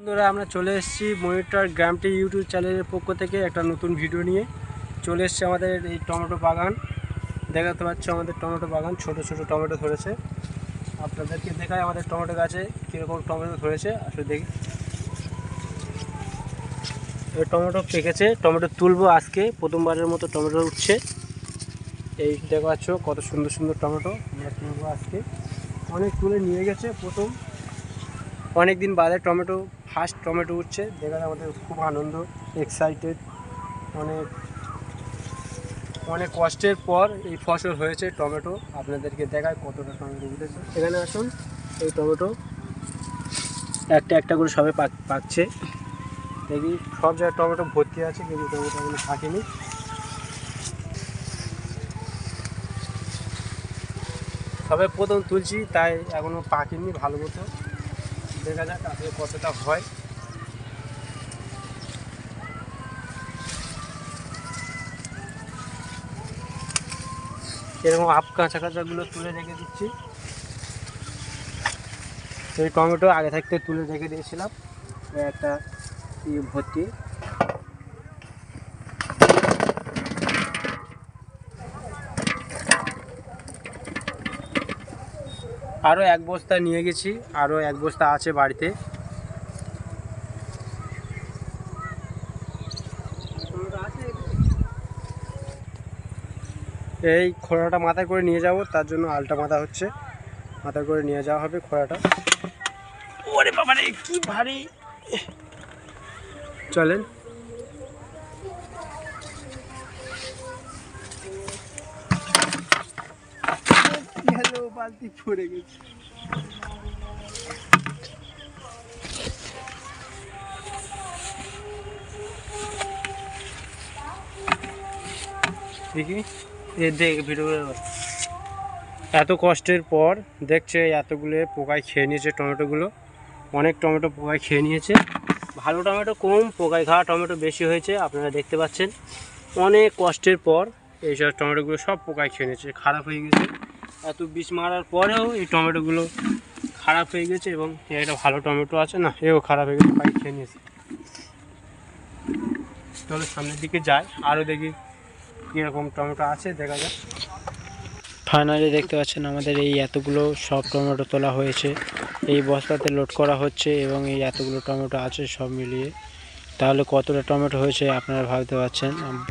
বন্ধুরা, আমরা চলে এসেছি মনিটর গ্রামটি ইউটিউব চ্যানেলের পক্ষ থেকে একটা নতুন ভিডিও নিয়ে। চলে এসেছে আমাদের এই টমেটো বাগান। দেখাতে পাচ্ছ আমাদের টমেটো বাগান, ছোট ছোট টমেটো ধরেছে। আপনাদেরকে দেখায় আমাদের টমেটো গাছে কীরকম টমেটো ধরেছে, আসলে দেখি। এই টমেটো পেকেছে, টমেটো তুলবো আজকে, প্রথমবারের মতো টমেটো উঠছে। এই দেখা পাচ্ছ কত সুন্দর সুন্দর টমেটো তুলবো আজকে। অনেক তুলে নিয়ে গেছে প্রথম। অনেক দিন বাদে টমেটো ফার্স্ট টমেটো উঠছে দেখাতে আমাদের খুব আনন্দ এক্সাইটেড অনেক অনেক কষ্টের পর এই ফসল হয়েছে টমেটো। আপনাদেরকে দেখায় কতটা টমেটো উঠেছে। এখানে আসুন, এই টমেটো একটা একটা করে সবে পাক, পাকছে। দেখি, সব জায়গায় টমেটো ভর্তি আছে, কিন্তু টমেটো এখনও পাকেনি। সবে প্রথম তুলছি, তাই এখনও পাকেনি, ভালো মতো। দেখা যাক আজকে কতটা হয়। এরকম আপ কাঁচা কাঁচাগুলো তুলে রেখে দিচ্ছি। এই টমেটো আগে থাকতে তুলে রেখে দিয়েছিলাম। একটা ভর্তি। আরও এক বস্তা নিয়ে গেছি আরও এক বস্তা আছে বাড়িতে। এই খোড়াটা মাথায় করে নিয়ে যাব তার জন্য আলটা মাথা হচ্ছে। মাথায় করে নিয়ে যাওয়া হবে খোড়াটা। ওরে বাবা রে কি ভারী। চলেন। বালতি পড়ে গেছে। দেখি? এত কষ্টের পর দেখছে এতগুলো পোকায় খেয়ে নিয়েছে টমেটোগুলো। অনেক টমেটো পোকায় খেয়ে নিয়েছে। ভালো টমেটো, কম পোকায় খাওয়া টমেটো বেশি হয়েছে, আপনারা দেখতে পাচ্ছেন। অনেক কষ্টের পর এইসব টমেটোগুলো সব পোকায় খেয়ে নিয়েছে, খারাপ হয়ে গেছে। এত বিষ মারার পরেও এই টমেটোগুলো খারাপ হয়ে গেছে এবং একটা ভালো টমেটো আছে না, এও খারাপ হয়ে গেছে পাই খেয়ে নিয়েছে। চলো সামনের দিকে যাই, আরও দেখি কীরকম টমেটো আছে, দেখা যাক। ফাইনালি দেখতে পাচ্ছেন আমাদের এই এতগুলো সব টমেটো তোলা হয়েছে। এই বস্তাতে লোড করা হচ্ছে এবং এই এতগুলো টমেটো আছে সব মিলিয়ে। তাহলে কতটা টমেটো হয়েছে আপনারা ভাবতে পারছেন?